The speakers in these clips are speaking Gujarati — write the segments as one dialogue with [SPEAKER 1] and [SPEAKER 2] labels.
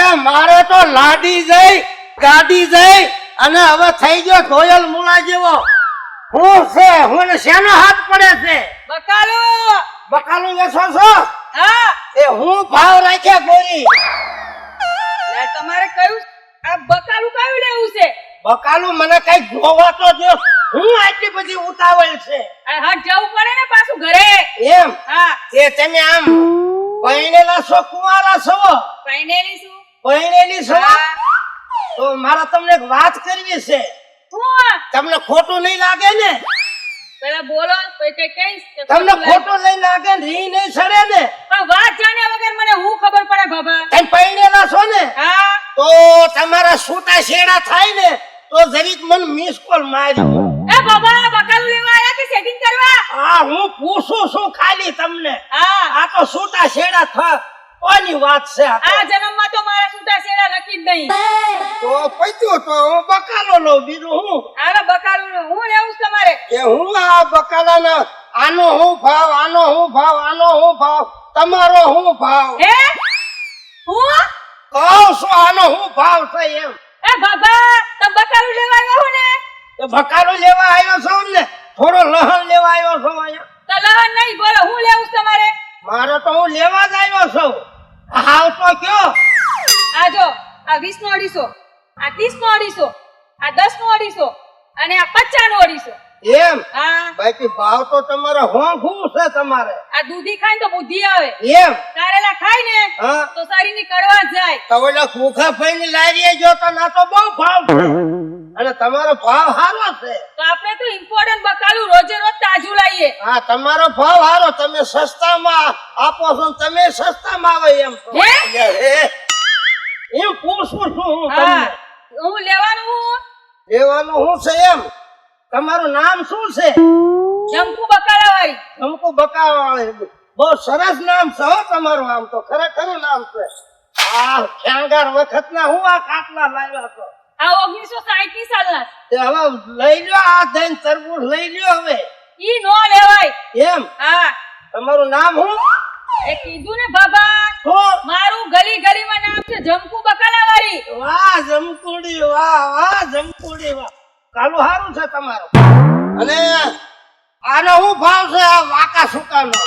[SPEAKER 1] મારે તો લાડી જઈ ગાડી જઈ અને હવે થઈ ગયો ધોયલ મુલા જેવો. હું છે હું શેનો હાથ પડે છે?
[SPEAKER 2] બકાલો.
[SPEAKER 1] બકાલું વેચો છો?
[SPEAKER 2] હા.
[SPEAKER 1] એ હું ભાવ રાખ્યા ગોરી
[SPEAKER 2] તમારે કયું આ બકાલું કયું લેવું છે?
[SPEAKER 1] બકાલું મને કઈ જોવા તો દો. હું આટલી બધી ઉતાવળ છે?
[SPEAKER 2] હા જવું પડે ને પાછું ઘરે.
[SPEAKER 1] એમ?
[SPEAKER 2] હા.
[SPEAKER 1] એ તમે આમ પૈણેલા છો કુંવારા છો?
[SPEAKER 2] પૈણેલી છું.
[SPEAKER 1] પરણેલી છો તો મારે તમને એક વાત કરવી છે. તમને ખોટું નહીં લાગે ને?
[SPEAKER 2] પેલા બોલો પછી કઈ કઈશ
[SPEAKER 1] તમને
[SPEAKER 2] ખોટું.
[SPEAKER 1] નહીં લાગે ને રી નહીં સડે ને?
[SPEAKER 2] પણ વાત જાણ્યા વગર મને હું ખબર પડે બાબા?
[SPEAKER 1] તમે પરણેલા છો ને?
[SPEAKER 2] હા.
[SPEAKER 1] તો તમારા છૂટા શેડા થાય ને તો જરીક મન મિસ કોલ મારી
[SPEAKER 2] એ બાબા બકલ લેવા આયા કે સેટિંગ કરવા?
[SPEAKER 1] હા હું પૂછું છું ખાલી તમને?
[SPEAKER 2] હા.
[SPEAKER 1] આ તો છૂટા શેડા થ કોની વાત છે આ
[SPEAKER 2] જન્મમાં તો મારા છૂટા છેડા નક્કી જ નહીં.
[SPEAKER 1] તો પૈત્યો તો હું બકાલો લઉં બીજું હું?
[SPEAKER 2] આને બકાલો હું લેવું છે તમારે?
[SPEAKER 1] કે હું આ બકાલાના? આનો હું ભાવ આનો હું ભાવ આનો હું ભાવ? તમારો હું ભાવ?
[SPEAKER 2] હે? હું?
[SPEAKER 1] કહું છું આનો હું ભાવ છે એમ.
[SPEAKER 2] એ બાબા તમે બકાલો લેવા આવ્યો હો ને?
[SPEAKER 1] તો બકાલો લેવા આવ્યો છો ને? થોડો લહણ લેવા આવ્યો છો અહીંયા.
[SPEAKER 2] તો લહણ નહીં બોલો હું લેવું તમારે?
[SPEAKER 1] મારો તો હું લેવા જ આવ્યો છું. હાવ તો કયો
[SPEAKER 2] આ જો આ 20 નો 250 આ ત્રીસ નો 250 આ 10 નો 250 અને આ પચાસ નો 250
[SPEAKER 1] એમ?
[SPEAKER 2] હા.
[SPEAKER 1] બાકી ભાવ તો તમારે હોંઘું છે તમારે.
[SPEAKER 2] આ દૂધી ખાય તો બુદ્ધિ આવે.
[SPEAKER 1] એમ?
[SPEAKER 2] કારેલા ખાય ને તો શરીરની કડવા જાય.
[SPEAKER 1] તો ઓલા કુખા ભાઈ લારીએ જો તો ના તો બહુ ભાવ અને તમારો ભાવ સારો છે.
[SPEAKER 2] તો આપણે તો ઇમ્પોર્ટન્ટ બકાલું રોજે રોજ તાજું લાવીએ
[SPEAKER 1] હા તમારો ભાવ સારો તમે સસ્તામાં આપો છો તમે સસ્તામાં આવે એમ? એમ પૂછું છું હું તમને.
[SPEAKER 2] હું લેવાનું હું?
[SPEAKER 1] લેવાનું હું છે એમ. તમારું નામ શું છે?
[SPEAKER 2] જમકુ બકાલા વાળી
[SPEAKER 1] અમકુ બહુ સરસ નામ છે હો તમારું આમ તો. ખરેખર નામ છે. આ ખેંગાર વખત ના હું આ કાટલા લાવ્યા છો?
[SPEAKER 2] આ ઓગણીસો
[SPEAKER 1] સાઠની હવે લઈ લ્યો આ તરબૂચ લઈ લ્યો હવે.
[SPEAKER 2] ઈ નો લેવાય.
[SPEAKER 1] એમ?
[SPEAKER 2] હા.
[SPEAKER 1] તમારું નામ હું
[SPEAKER 2] એ કીધું ને બાબા
[SPEAKER 1] શું?
[SPEAKER 2] મારું ગલી ગલીમાં નામ છે જમકુ બકાલા વાળી
[SPEAKER 1] વાહ જમકુડી વાહ વાહ જમકુડી વાહ. કાલું સારું છે તમારું. અને આનો શું ભાવ છે આ વાકા સુકાનો?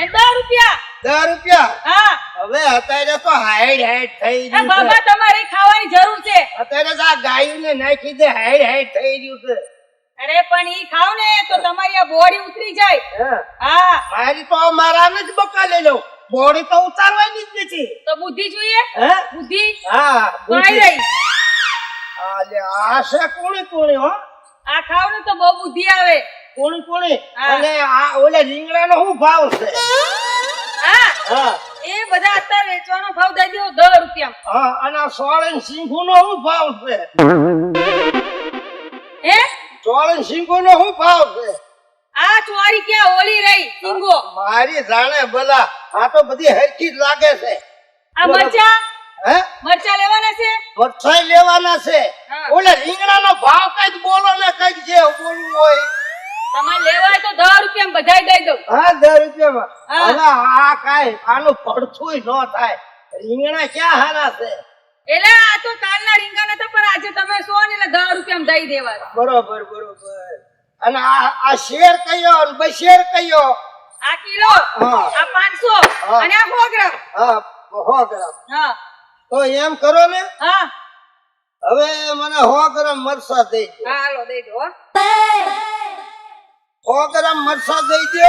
[SPEAKER 2] એ દસ રૂપિયા.
[SPEAKER 1] દસ રૂપિયા?
[SPEAKER 2] હા.
[SPEAKER 1] હવે અત્યારે તો હાઈડ હાઈડ થઈ ગયું
[SPEAKER 2] બાબા તમારે ખાવાની જરૂર છે.
[SPEAKER 1] અત્યારે આ ગાયોને નાખી દે હાઈડ હાઈડ થઈ ગયું છે.
[SPEAKER 2] અરે પણ ઈ ખાવ ને તો તમારી આ બોડી ઉતરી જાય.
[SPEAKER 1] હા? મારી તો મારાને જ બકા લઈ લઉં. બોડી તો ઉતારવાની જ નથી.
[SPEAKER 2] તો બુદ્ધિ જોઈએ?
[SPEAKER 1] હે?
[SPEAKER 2] બુદ્ધિ?
[SPEAKER 1] હા
[SPEAKER 2] આવી રહી.
[SPEAKER 1] આ લે, આ છે કોણી કોણી હો?
[SPEAKER 2] આ ખાવ ને તો બહુ બુદ્ધિ આવે.
[SPEAKER 1] કોણી કોણી? અને આ ઓલે રીંગણાનો શું ભાવ છે?
[SPEAKER 2] હા. એ બધા અત્યારે વેચવાનો ભાવ દઈ દો દસ રૂપિયા
[SPEAKER 1] હા અને આ સોળન સિંગુનો શું ભાવ છે?
[SPEAKER 2] હે?
[SPEAKER 1] સોળન સિંગુનો શું ભાવ છે?
[SPEAKER 2] આ ચોરી ક્યાં ઓલી રહી સિંગો?
[SPEAKER 1] મારી જાણે ભલા આ તો બધી હરખી જ લાગે છે.
[SPEAKER 2] આ મરચા?
[SPEAKER 1] હે?
[SPEAKER 2] મરચા લેવાના છે?
[SPEAKER 1] મરચા લેવાના છે. ઓલે રીંગણા નો ભાવ કંઈક બોલો ને કંઈક જે બોલવું હોય.
[SPEAKER 2] તમારે લેવા હોય તો દસ રૂપિયા બધાય દઈ દઉં.
[SPEAKER 1] હા દસ રૂપિયામાં.
[SPEAKER 2] હા.
[SPEAKER 1] આ કાંઈ આનું પડથુંય ન થાય. રીંગણા ક્યાં હારા છે?
[SPEAKER 2] એટલે આ તો કાલના રીંગણ હતા પણ આજે તમે સો ને એટલે દસ રૂપિયા દઈ દેવા
[SPEAKER 1] બરોબર બરોબર. અને આ આ શેર કયો? અને બશેર કયો?
[SPEAKER 2] આ કિલો આ પાંચસો અને આ સો ગ્રામ.
[SPEAKER 1] હા સો ગ્રામ.
[SPEAKER 2] હા.
[SPEAKER 1] તો એમ કરો ને?
[SPEAKER 2] હા.
[SPEAKER 1] હવે મને સો ગ્રામ મરસા દઈ દો.
[SPEAKER 2] હા હાલો દઈ દો હો.
[SPEAKER 1] સો ગ્રામ મરસા દઈ દો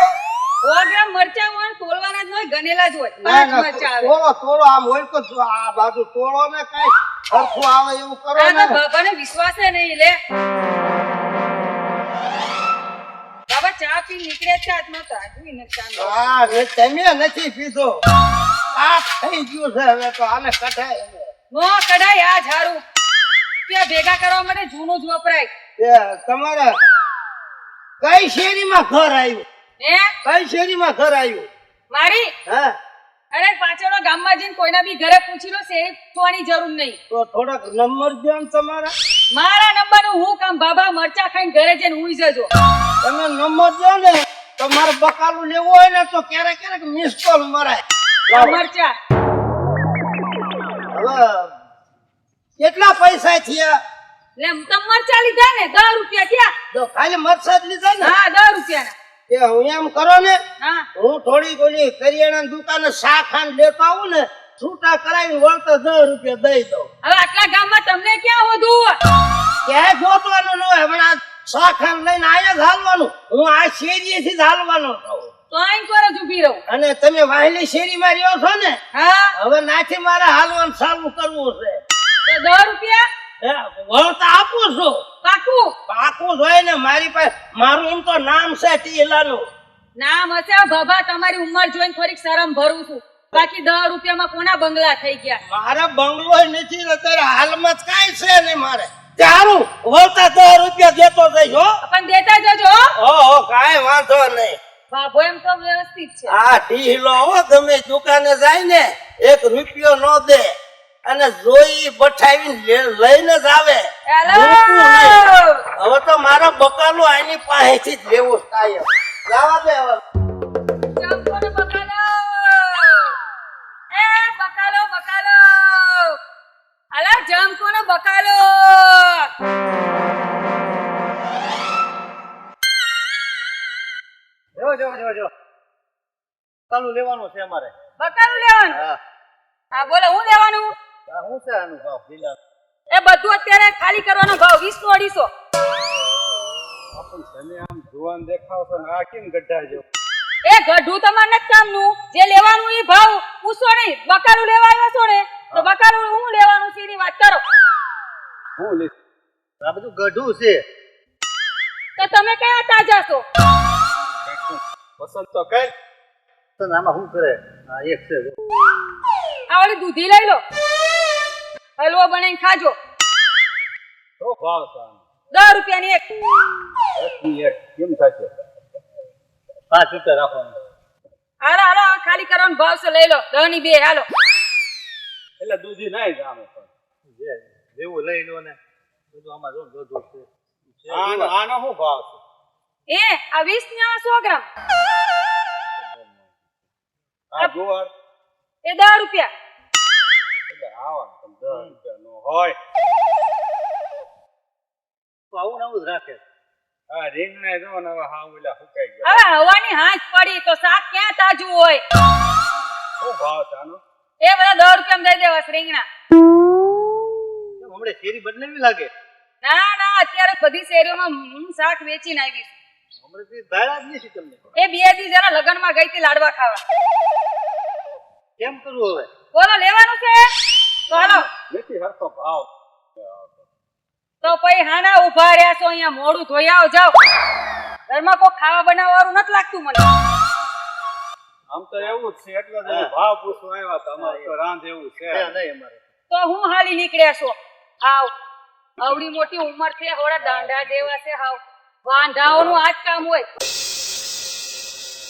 [SPEAKER 2] સો ગ્રામ મરચા હોય તોલવાના જ હોય ગનેલા જ હોય.
[SPEAKER 1] ના ના તોડો તોડો આમ હોય તો આ બાજુ તોળો ને કઈ સરખું આવે એવું કરો ને
[SPEAKER 2] તો બાબાને વિશ્વાસ નહીં લે. બાબા ચા પી નીકળે છે હાથમાં તાજું નુકસાન
[SPEAKER 1] હા તમે નથી પીધો. આ થઈ ગયું છે હવે તો આને કઢાય.
[SPEAKER 2] નો કઢાય આ ઝાડુ. ત્યાં ભેગા કરવા માટે જૂનું જ વપરાય.
[SPEAKER 1] તમારે કઈ શેરીમાં ઘર આવ્યું?
[SPEAKER 2] હે?
[SPEAKER 1] કઈ શેરીમાં ઘર આવ્યું?
[SPEAKER 2] મારી?
[SPEAKER 1] હા.
[SPEAKER 2] અરે પાછળ ગામમાં જઈને કોઈના બી ઘરે પૂછી લો શેરી પૂછવાની જરૂર નહીં.
[SPEAKER 1] તો થોડાક નંબર દો ને તમારા.
[SPEAKER 2] મારા નંબરનું હું કામ બાબા મરચા ખાઈને ઘરે જઈને ઉઈ જજો.
[SPEAKER 1] તમે નંબર દો ને તો મારે બકાલું લેવું હોય ને તો ક્યારેક ક્યારેક મિસ કોલ મરાય.
[SPEAKER 2] મરચા.
[SPEAKER 1] હવે કેટલા પૈસા થયા?
[SPEAKER 2] એટલે તો મરચા લીધા ને દસ રૂપિયા ક્યાં
[SPEAKER 1] જો ખાલી મરચા જ લીધા ને?
[SPEAKER 2] હા દસ રૂપિયા
[SPEAKER 1] એ હું એમ કરો ને
[SPEAKER 2] હા.
[SPEAKER 1] હું થોડી ઓલી કરિયાણા દુકાને શાક ને લેતો આવું ને છૂટા કરાવીને વળતો દસ રૂપિયા દઈ દઉં.
[SPEAKER 2] હવે આટલા ગામમાં તમને ક્યાં હોધું
[SPEAKER 1] ક્યાંય ગોતવાનું ન હોય હમણાં શાક ખાંડ લઈને આયા જ હાલવાનું. હું આ શેરીએથી જ હાલવાનો છું
[SPEAKER 2] તો અહીં પર જ ઊભી રહું.
[SPEAKER 1] અને તમે વાહેલી શેરીમાં રહ્યો છો ને
[SPEAKER 2] હા.
[SPEAKER 1] હવે નાથી મારે હાલવાનું ચાલુ કરવું છે.
[SPEAKER 2] તો
[SPEAKER 1] હે, વળતા આપું છું.
[SPEAKER 2] પાકું?
[SPEAKER 1] પાકું જ ને મારી પાસે મારું એમ તો નામ છે ટીલાનું.
[SPEAKER 2] નામ હશે? બાબા તમારી ઉંમર જોઈને થોડીક શરમ ભરું છું. બાકી દસ રૂપિયામાં કોના બંગલા થઈ ગયા?
[SPEAKER 1] મારા બંગલો નથી અત્યારે હાલમાં જ કાંઈ છે નહીં મારે. ચારું વળતા દસ રૂપિયા દેતો જઈશ હો.
[SPEAKER 2] પણ દેતા જજો હો.
[SPEAKER 1] ઓહો કાંઈ વાંધો નહીં.
[SPEAKER 2] બાબો એમ તો વ્યવસ્થિત છે.
[SPEAKER 1] હા ઢીલો હો તમે દુકાને જાય ને એક રૂપિયો નો દે. અને જોઈ બઠાવી લે- લઈને જ આવે. હવે તો મારો બકાલો આની પાસેથી જ લેવો થાય. જવા દે હવે.
[SPEAKER 2] ને બકાલો! એ બકાલો બકાલો! અલા બકાલો!
[SPEAKER 3] જો જો જો જો. તાલું લેવાનું છે અમારે.
[SPEAKER 2] બકાલું લેવાનું?
[SPEAKER 3] હા
[SPEAKER 2] બોલો હું લેવાનું?
[SPEAKER 3] શું છે આનો ભાવ? લીલા.
[SPEAKER 2] એ બધું અત્યારે ખાલી કરવાનો ભાવ વીસ નો અઢીસો.
[SPEAKER 3] આપણ તમે આમ જુવાન દેખાવ છો આ કેમ ગઢા જો
[SPEAKER 2] એ ગઢું તમારે નથી કામનું. જે લેવાનું એ ભાવ પૂછો નહીં. બકાલું લેવા આવ્યા છો ને તો બકાલું હું લેવાનું છે એની વાત કરો.
[SPEAKER 3] હું લે આ બધું ગઢું છે.
[SPEAKER 2] તો તમે કયા તાજા છો?
[SPEAKER 3] પસંદ તો કઈ તો આમાં શું કરે? આ એક છે.
[SPEAKER 2] આ વાળી દૂધી લઈ લો. હલવો બનાવીને ખાજો.
[SPEAKER 3] તો ભાવ
[SPEAKER 2] દસ રૂપિયાની એક.
[SPEAKER 3] દસની એક કેમ થશે? પાંચ રૂપિયા રાખવાનું.
[SPEAKER 2] હાલો હાલો હવે ખાલી કરવાનો ભાવ છે લઈ લો. ની બે હાલો.
[SPEAKER 3] એટલે દૂધી નહીં જ આમે પણ. જેવું લઈ લો ને બધું આમાં જો ગઢું છે. આનો આનો શું ભાવ છે?
[SPEAKER 2] એ આ વીસ ના સો ગ્રામ.
[SPEAKER 3] આ જુવાર.
[SPEAKER 2] એ દસ રૂપિયા.
[SPEAKER 3] આવા પણ દસ રૂપિયાનો હોય. તો આવું ને આવું જ રાખે. આ રીંગણા જો ને હવે હા ઓલા સુકાઈ ગયા.
[SPEAKER 2] હવે હવાની હાથ પડી તો શાક ક્યાં તાજું હોય?
[SPEAKER 3] શું ભાવ આનો?
[SPEAKER 2] એ બધા દસ રૂપિયા દઈ દેવા રીંગણા.
[SPEAKER 3] કેમ હમણાં શેરી બદલાવી લાગે?
[SPEAKER 2] ના ના અત્યારે બધી શેરીઓમાં હું શાક વેચીને નાખી છું.
[SPEAKER 3] હમણાં થી ધારા જ નથી તમને.
[SPEAKER 2] એ બે દી જરા લગનમાં ગઈ હતી લાડવા ખાવા.
[SPEAKER 3] કેમ કરવું હવે?
[SPEAKER 2] બોલો લેવાનું છે? તો હાલો.
[SPEAKER 3] નથી હરતો ભાવ.
[SPEAKER 2] તો પછી હાના ઊભા રહ્યા છો અહીંયા મોડું ધોઈ આવ જાવ ઘરમાં કોઈ ખાવા બનાવવાનું નથી લાગતું મને.
[SPEAKER 3] આમ તો એવું જ છે એટલે જ અમે ભાવ પૂછવા આવ્યા હતા અમારે તો રાંધ એવું છે. નહીં અમારે.
[SPEAKER 2] તો હું હાલી નીકળ્યા છો? આવ. આવડી મોટી ઉંમર છે હોડા દાંડા જેવા છે હાવ. વાંધાઓનું આ જ કામ હોય.